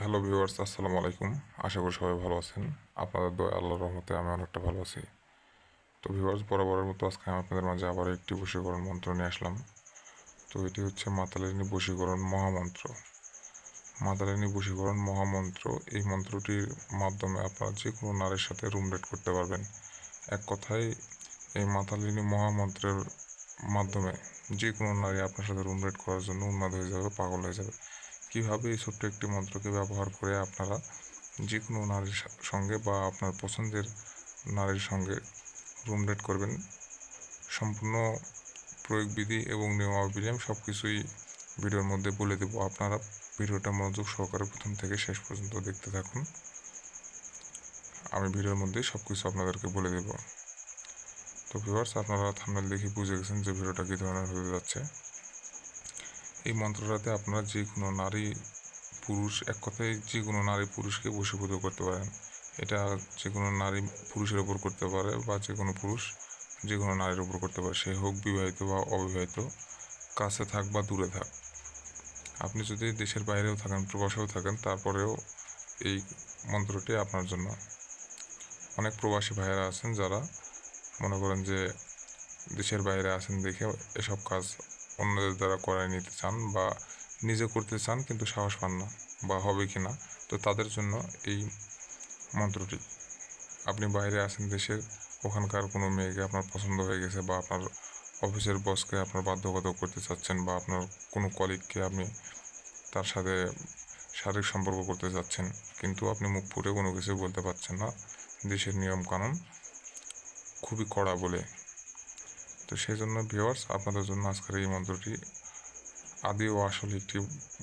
Hello viewers, আসসালামু আলাইকুম। আশা করি সবাই ভালো আছেন। আপনাদের দয়া, আল্লাহর রহমতে আমি অনেকটা ভালো আছি। তো ভিউয়ার্স, বরাবরের মতো আজকে আমি আপনাদের মাঝে আবার একটি বশীকরণ মন্ত্র নিয়ে আসলাম। তো এটি হচ্ছে মাতালিনী বশীকরণ মহামন্ত্র। মাতালিনী বশীকরণ মহামন্ত্র, এই মন্ত্রটির মাধ্যমে আপনারা যে কোনো নারীর সাথে রুম রেট করতে পারবেন। এক কথায়, এই মাতালিনী মহামন্ত্রের মাধ্যমে যে কোনো নারী আপনার সাথে রুম রেট করার জন্য উন্মাদ হয়ে যাবে, পাগল হয়ে যাবে। কীভাবে এই ছোট্ট একটি মন্ত্রকে ব্যবহার করে আপনারা যে কোনো নারীর সঙ্গে বা আপনার পছন্দের নারীর সঙ্গে রুম রেট করবেন? সম্পূর্ণ প্রয়োগবিধি এবং নিয়মাবলী আমি সব কিছুই ভিডিওর মধ্যে বলে দেবো। আপনারা ভিডিওটা মনোযোগ সহকারে প্রথম থেকে শেষ পর্যন্ত দেখতে থাকুন। আমি ভিডিওর মধ্যে সব কিছু আপনাদেরকে বলে দেব। তো ভিউয়ার্স আপনারা থাম্বনেল দেখে বুঝে গেছেন যে ভিডিওটা কী ধরনের হতে যাচ্ছে। এই মন্ত্রটাতে আপনারা যে কোনো নারী পুরুষ, এক কথায় যে কোনো নারী পুরুষকে বশীভূত করতে পারেন। এটা যে কোনো নারী পুরুষের ওপর করতে পারে বা যে কোনো পুরুষ যে কোনো নারীর ওপর করতে পারে। সে হোক বিবাহিত বা অবিবাহিত, কাছে থাক বা দূরে থাক। আপনি যদি দেশের বাইরেও থাকেন, প্রবাসেও থাকেন, তারপরেও এই মন্ত্রটি আপনার জন্য। অনেক প্রবাসী ভাইয়েরা আছেন যারা মনে করেন যে দেশের বাইরে আছেন দেখে এসব কাজ অন্যদের দ্বারা করায় নিতে চান বা নিজে করতে চান কিন্তু সাহস পান না বা হবে কি না, তো তাদের জন্য এই মন্ত্রটি। আপনি বাইরে আছেন দেশের ওখানকার কোনো মেয়েকে আপনার পছন্দ হয়ে গেছে বা আপনার অফিসের বসকে আপনার বাধ্যগত করতে চাচ্ছেন বা আপনার কোনো কলিগকে আপনি তার সাথে শারীরিক সম্পর্ক করতে চাচ্ছেন, কিন্তু আপনি মুখ ফুটে কোনো কিছু বলতে পারছেন না। দেশের নিয়ম কানুন খুবই কড়া বলে তো সেই জন্য ভিওয়ার্স আপনাদের জন্য আজকের এই মন্ত্রটি আদি ও আসল একটি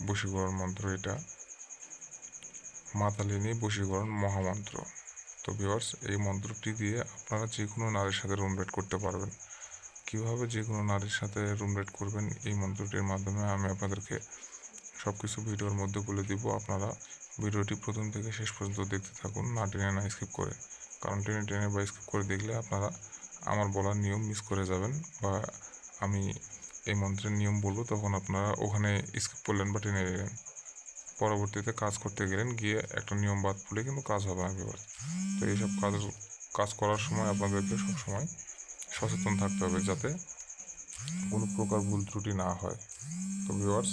বশীকরণ মন্ত্র এটা। মাতালিনী বশীকরণ মহামন্ত্র। তো ভিওয়ার্স এই মন্ত্রটি দিয়ে আপনারা যে কোনো নারীর সাথে রুম রেট করতে পারবেন। কীভাবে যে কোনো নারীর সাথে রুম রেট করবেন, এই মন্ত্রটির মাধ্যমে আমি আপনাদেরকে সব কিছু ভিডিওর মধ্যে বলে দিব। আপনারা ভিডিওটি প্রথম থেকে শেষ পর্যন্ত দেখতে থাকুন, না টেনে না স্কিপ করে। কারণ টেনে টেনে বা স্কিপ করে দেখলে আপনারা আমার বলার নিয়ম মিস করে যাবেন বা আমি এই মন্ত্রের নিয়ম বলব, তখন আপনারা ওখানে স্কিপ করলেন বা টেনে নিলেন। পরবর্তীতে কাজ করতে গেলেন, গিয়ে একটা নিয়ম বাদ পড়লে কিন্তু কাজ হবে না এবার তো এইসব কাজ কাজ করার সময় আপনাদেরকে সবসময় সচেতন থাকতে হবে যাতে কোনো প্রকার ভুল ত্রুটি না হয়। তো ভিউয়ার্স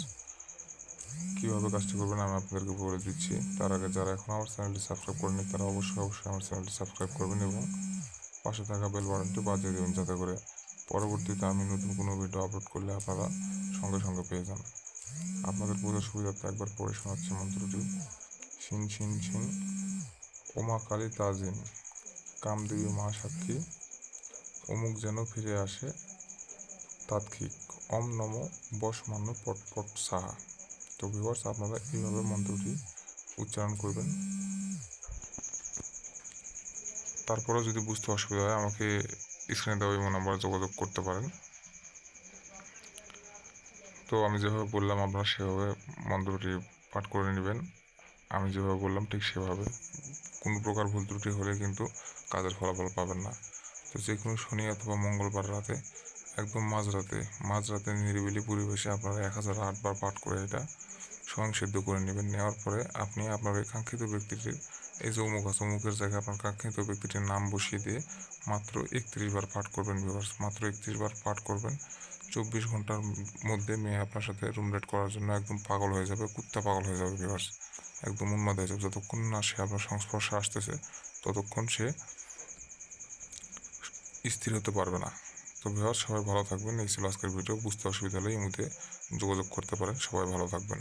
কীভাবে কাজটি করবেন আমি আপনাদেরকে বলে দিচ্ছি। তার আগে যারা এখন আমার চ্যানেলটি সাবস্ক্রাইব করেনি তারা অবশ্যই অবশ্যই আমার চ্যানেলটি সাবস্ক্রাইব করবেন এবং পাশে থাকা বেল বাটনটি বাজিয়ে দেবেন যাতে করে পরবর্তীতে আমি নতুন কোনো ভিডিও আপলোড করলে আপনারা সঙ্গে সঙ্গে পেয়ে যান। আপনাদের বোঝার সুবিধার্থে একবার পড়ে শোনাচ্ছি মন্ত্রটি। শিন শিন শিন, ওমা কালী তাজিন, কামদেবী মা সাক্ষী অমুক যেন ফিরে আসে, তাৎক্ষিক অম নম বসমান্য পটপট সাহা। তো ভিউয়ার্স আপনারা এইভাবে মন্ত্রটি উচ্চারণ করবেন। তারপরেও যদি বুঝতে অসুবিধা হয়, আমাকে স্ক্রিনে দেওয়া ইমো নাম্বারে যোগাযোগ করতে পারেন। তো আমি যেভাবে বললাম, আপনারা সেভাবে মন্ত্রটি পাঠ করে নেবেন। আমি যেভাবে বললাম, ঠিক সেভাবে। কোনো প্রকার ভুল ত্রুটি হলে কিন্তু কাজের ফলাফল পাবেন না। তো যে কোনো শনি অথবা মঙ্গলবার রাতে, একদম মাঝরাতে মাঝরাতে নিরিবিলি পরিবেশে আপনারা এক হাজার আটবার পাঠ করে এটা স্বয়ং সিদ্ধ করে নেবেন। নেওয়ার পরে আপনি আপনার ওই কাঙ্ক্ষিত ব্যক্তিটির এই যে অমুক আছে, অমুকের জায়গায় আপনার কাঙ্ক্ষিত ব্যক্তিটির নাম বসিয়ে দিয়ে মাত্র একত্রিশ বার পাঠ করবেন ভিউয়ার্স মাত্র একত্রিশ বার পাঠ করবেন। চব্বিশ ঘণ্টার মধ্যে মেয়ে আপনার সাথে রুম রেট করার জন্য একদম পাগল হয়ে যাবে, কুত্তা পাগল হয়ে যাবে ভিউয়ার্স একদম উন্মাদ হয়ে যাবে। যতক্ষণ না সে আপনার সংস্পর্শে আসতেছে, ততক্ষণ সে স্থির হতে পারবে না। তো ভিউয়ার্স সবাই ভালো থাকবেন। এই ছিল আজকের ভিডিও বুঝতে অসুবিধা হলে এই মুহূর্তে যোগাযোগ করতে পারেন। সবাই ভালো থাকবেন।